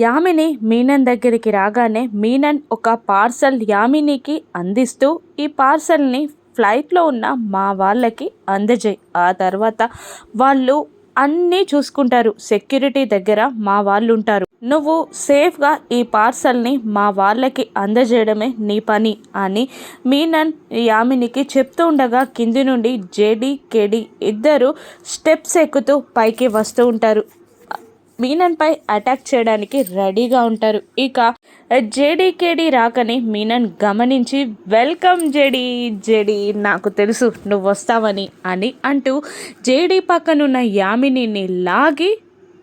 యామిని మీనన్ దగ్గరికి రాగానే మీనన్ ఒక పార్సల్ యామినికి అందిస్తూ ఈ పార్సల్ని ఫ్లైట్లో ఉన్న మా వాళ్ళకి అందజేయి. ఆ తర్వాత వాళ్ళు అన్నీ చూసుకుంటారు. సెక్యూరిటీ దగ్గర మా వాళ్ళు ఉంటారు నువ్వు సేఫ్గా ఈ పార్సల్ని మా వాళ్ళకి అందజేయడమే నీ పని అని మీనన్ యామినికి చెప్తూ ఉండగా కింది నుండి జేడి కేడీ ఇద్దరు స్టెప్స్ ఎక్కుతూ పైకి వస్తూ ఉంటారు. మీనన్పై అటాక్ చేయడానికి రెడీగా ఉంటారు. ఇక జేడీకేడి రాకని మీనన్ గమనించి వెల్కమ్ జేడీ జేడీ నాకు తెలుసు నువ్వు వస్తావని అని అంటూ జేడీ పక్కనున్న యామినిని లాగి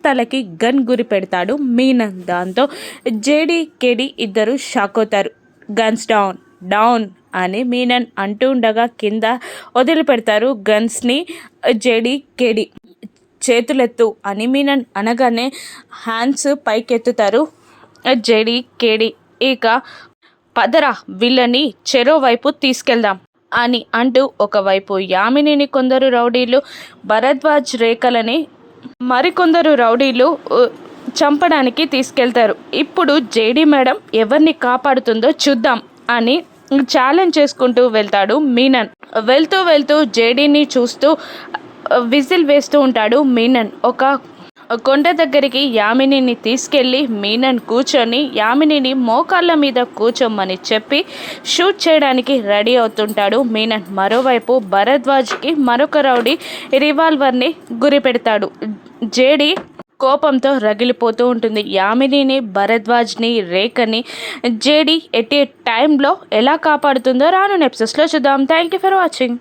తలకి గన్ గురి పెడతాడు మీనన్. దాంతో జేడీ కేడి ఇద్దరు షాక్ అవుతారు. గన్స్ డౌన్ డౌన్ అని మీనన్ అంటూ ఉండగా కింద వదిలిపెడతారు గన్స్ని జేడీ కేడి చేతులెత్తు అని మీనన్ అనగానే హ్యాండ్స్ పైకెత్తుతారు. జేడి కేడి ఇక పదరా వీళ్ళని చెరో వైపు తీసుకెళ్దాం అని అంటూ ఒకవైపు యామినిని కొందరు రౌడీలు భరద్వాజ్ రేఖలని మరికొందరు రౌడీలు చంపడానికి తీసుకెళ్తారు. ఇప్పుడు జేడీ మేడం ఎవరిని కాపాడుతుందో చూద్దాం అని ఛాలెంజ్ చేసుకుంటూ వెళ్తాడు మీనన్. వెళ్తూ వెళ్తూ జేడీని చూస్తూ విజిల్ వేస్తూ ఉంటాడు మీనన్. ఒక కొండ దగ్గరికి యామినిని తీసుకెళ్ళి మీనన్ కూర్చొని యామినిని మోకాళ్ళ మీద కూర్చోమని చెప్పి షూట్ చేయడానికి రెడీ అవుతుంటాడు మీనన్. మరోవైపు భరద్వాజ్కి మరొక రౌడీ రివాల్వర్ని గురిపెడతాడు. జేడి కోపంతో రగిలిపోతూ ఉంటుంది. యామినిని భరద్వాజ్ని రేఖని జేడి ఎట్ ఏ టైంలో ఎలా కాపాడుతుందో రాను నెప్సెస్లో చూద్దాం. Thank you for watching.